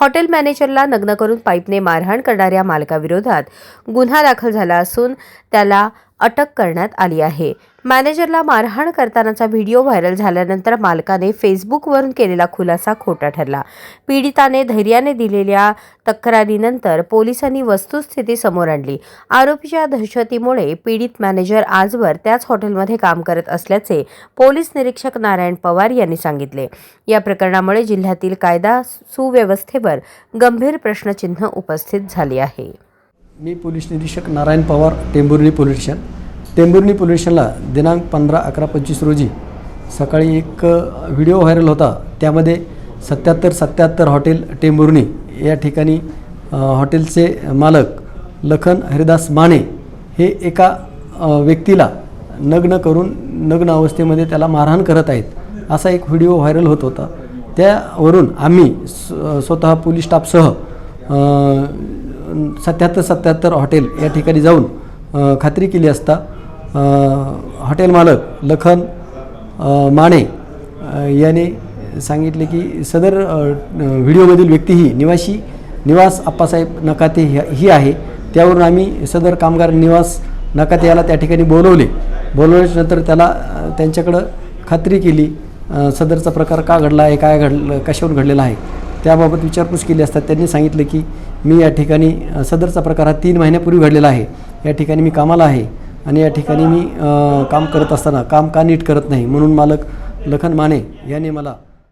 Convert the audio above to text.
Hotel मॅनेजरला नग्न करून पाईपने मारहाण करणाऱ्या मालकाविरोधात गुन्हा दाखल झाला असून त्याला अटक करण्यात आली आहे. मॅनेजरला मारहाण करतानाचा व्हिडिओ व्हायरल झाल्यानंतर मालकाने फेसबुकवरून केलेला खुलासा खोटा ठरला. पीडिताने धैर्याने दिलेल्या तक्रारीनंतर पोलिसांनी वस्तुस्थिती समोर आणली. आरोपीच्या दहशतीमुळे पीडित मॅनेजर आजवर त्याच हॉटेलमध्ये काम करत असल्याचे पोलीस निरीक्षक नारायण पवार यांनी सांगितले. या प्रकरणामुळे जिल्ह्यातील कायदा सुव्यवस्थेवर गंभीर प्रश्नचिन्ह उपस्थित झाले आहे. मी पोलीस निरीक्षक Narayan Pawar Tembhurni police station. Tembhurni police स्टेशनला दिनांक पंधरा अकरा पंचवीस रोजी सकाळी एक व्हिडिओ व्हायरल होता. त्यामध्ये सत्याहत्तर सत्याहत्तर हॉटेल टेंबुर्णी या ठिकाणी हॉटेलचे मालक लखन हरिदास माने हे एका व्यक्तीला नग्न करून नग्न अवस्थेमध्ये त्याला मारहाण करत आहेत असा एक व्हिडिओ व्हायरल होत होता. त्यावरून आम्ही स्व- स्वतः पोलीस स्टाफसह सत्याहत्तर सत्याहत्तर हॉटेल या ठिकाणी जाऊन खात्री केली असता हॉटेल मालक लखन माने याने सांगितले की सदर व्हिडिओमधील व्यक्ती ही निवासी निवास आप्पासाहेब नकाते ह्या- ही आहे. त्यावरून आम्ही सदर कामगार निवास नकाते याला त्या ठिकाणी बोलवले. बोलवल्यानंतर त्याला त्यांच्याकडं खात्री केली सदरचा प्रकार का घडला आहे काय घडलं कशावर घडलेला आहे त्याबाबत विचारपूस केली असता त्यांनी सांगितलं की मी या ठिकाणी सदरचा प्रकार हा तीन महिन्यापूर्वी घडलेला आहे. या ठिकाणी मी कामाला आहे. आणि या ठिकाणी मी काम करत असताना काम का नीट करत नाही म्हणून मालक लखन माने यांनी मला